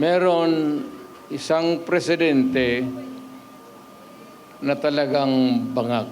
meron isang presidente na talagang bangag.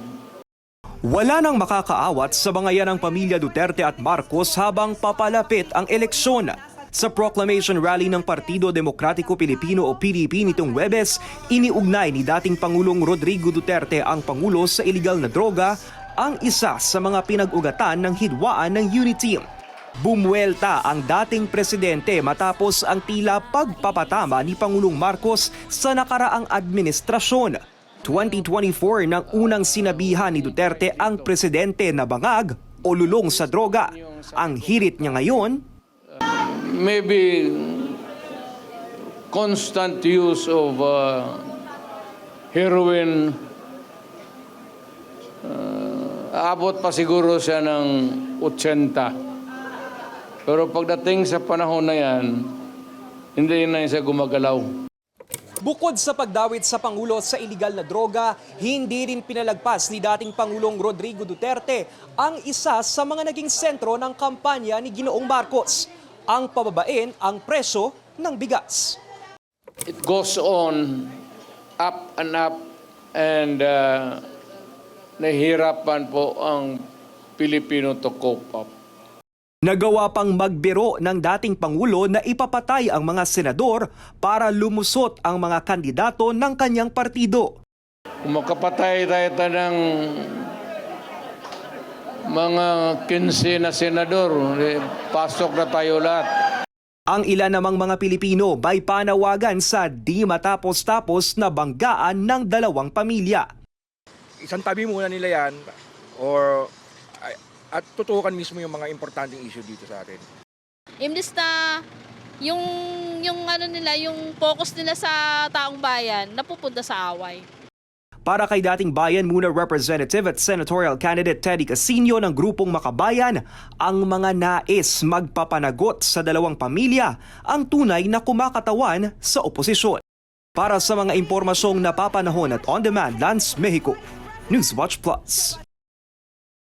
Wala nang makakaawat sa mga yan ng pamilya Duterte at Marcos habang papalapit ang eleksyon. Sa proclamation rally ng Partido Demokratiko Pilipino o PDP nitong Webes, iniugnay ni dating Pangulong Rodrigo Duterte ang Pangulo sa iligal na droga, ang isa sa mga pinag-ugatan ng hidwaan ng Unity. Bumuelta ang dating presidente matapos ang tila pagpapatama ni Pangulong Marcos sa nakaraang administrasyon. 2024 nang unang sinabihan ni Duterte ang presidente na bangag o lulong sa droga. Ang hirit niya ngayon, Maybe constant use of uh, heroin, uh, aabot pa siguro siya ng 80. Pero pagdating sa panahon na yan, hindi na siya gumagalaw. Bukod sa pagdawit sa Pangulo sa iligal na droga, hindi rin pinalagpas ni dating Pangulong Rodrigo Duterte ang isa sa mga naging sentro ng kampanya ni Ginoong Marcos, ang pababain ang presyo ng bigas. It goes on up and up and uh, nahihirapan po ang Pilipino to cope up. Nagawa pang magbiro ng dating Pangulo na ipapatay ang mga senador para lumusot ang mga kandidato ng kanyang partido. Kung makapatay tayo ta ng mga 15 na senador, eh, pasok na tayo lahat. Ang ilan namang mga Pilipino may panawagan sa di matapos-tapos na banggaan ng dalawang pamilya. isang tabi muna nila yan or at tutukan mismo yung mga importanteng issue dito sa atin. Imbis na yung yung ano nila, yung focus nila sa taong bayan, napupunta sa away. Para kay dating Bayan Muna Representative at Senatorial Candidate Teddy Casino ng grupong Makabayan, ang mga nais magpapanagot sa dalawang pamilya ang tunay na kumakatawan sa oposisyon. Para sa mga impormasyong napapanahon at on-demand, Lance Mexico, Newswatch Plus.